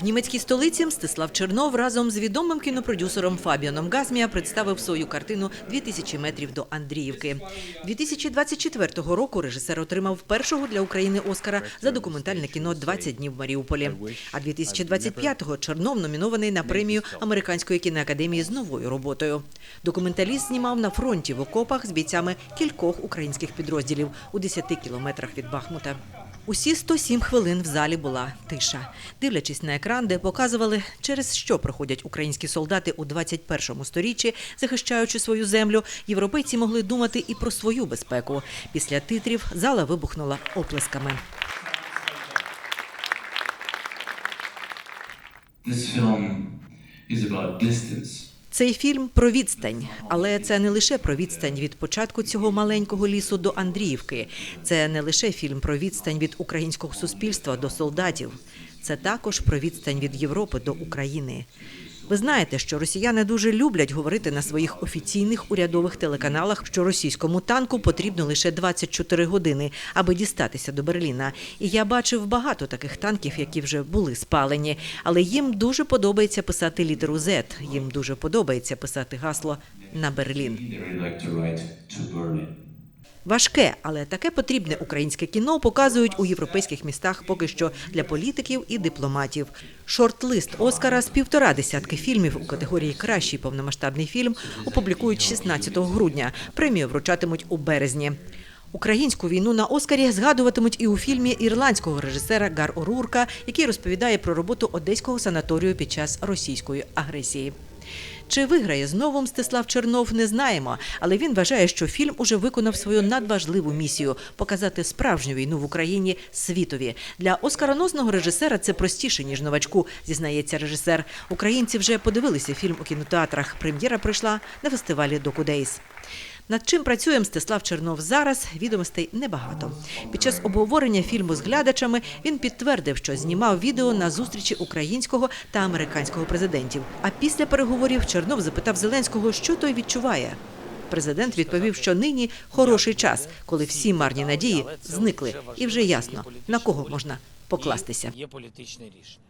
В німецькій столиці Мстислав Чернов разом з відомим кінопродюсером Фабіаном Газмія представив свою картину «2000 метрів до Андріївки. 2024 року режисер отримав першого для України Оскара за документальне кіно «20 днів в Маріуполі. А 2025-го Чернов номінований на премію Американської кіноакадемії з новою роботою. Документаліст знімав на фронті в окопах з бійцями кількох українських підрозділів у 10 кілометрах від Бахмута. Усі 107 хвилин в залі була тиша. Дивлячись на екран, де показували, через що проходять українські солдати у 21 сторіччі, захищаючи свою землю, європейці могли думати і про свою безпеку. Після титрів зала вибухнула оплесками. This film is about distance. Цей фільм про відстань, але це не лише про відстань від початку цього маленького лісу до Андріївки. Це не лише фільм про відстань від українського суспільства до солдатів. Це також про відстань від Європи до України. Ви знаєте, що росіяни дуже люблять говорити на своїх офіційних урядових телеканалах, що російському танку потрібно лише 24 години, аби дістатися до Берліна. І я бачив багато таких танків, які вже були спалені. Але їм дуже подобається писати літеру Z, Їм дуже подобається писати гасло на Берлін. Важке, але таке потрібне українське кіно показують у європейських містах поки що для політиків і дипломатів. Шорт-лист Оскара з півтора десятки фільмів у категорії Кращий повномасштабний фільм опублікують 16 грудня. Премію вручатимуть у березні. Українську війну на Оскарі згадуватимуть і у фільмі ірландського режисера Гар Орурка, який розповідає про роботу одеського санаторію під час російської агресії. Чи виграє знову Мстислав Чернов, не знаємо, але він вважає, що фільм уже виконав свою надважливу місію показати справжню війну в Україні світові. Для оскароносного режисера це простіше ніж новачку, зізнається режисер. Українці вже подивилися фільм у кінотеатрах. Прем'єра прийшла на фестивалі Докудейс. Над чим працює Мстислав Чернов зараз, відомостей небагато. Під час обговорення фільму з глядачами він підтвердив, що знімав відео на зустрічі українського та американського президентів. А після переговорів Чернов запитав Зеленського, що той відчуває. Президент відповів, що нині хороший час, коли всі марні надії зникли, і вже ясно на кого можна покластися. Є політичне рішення.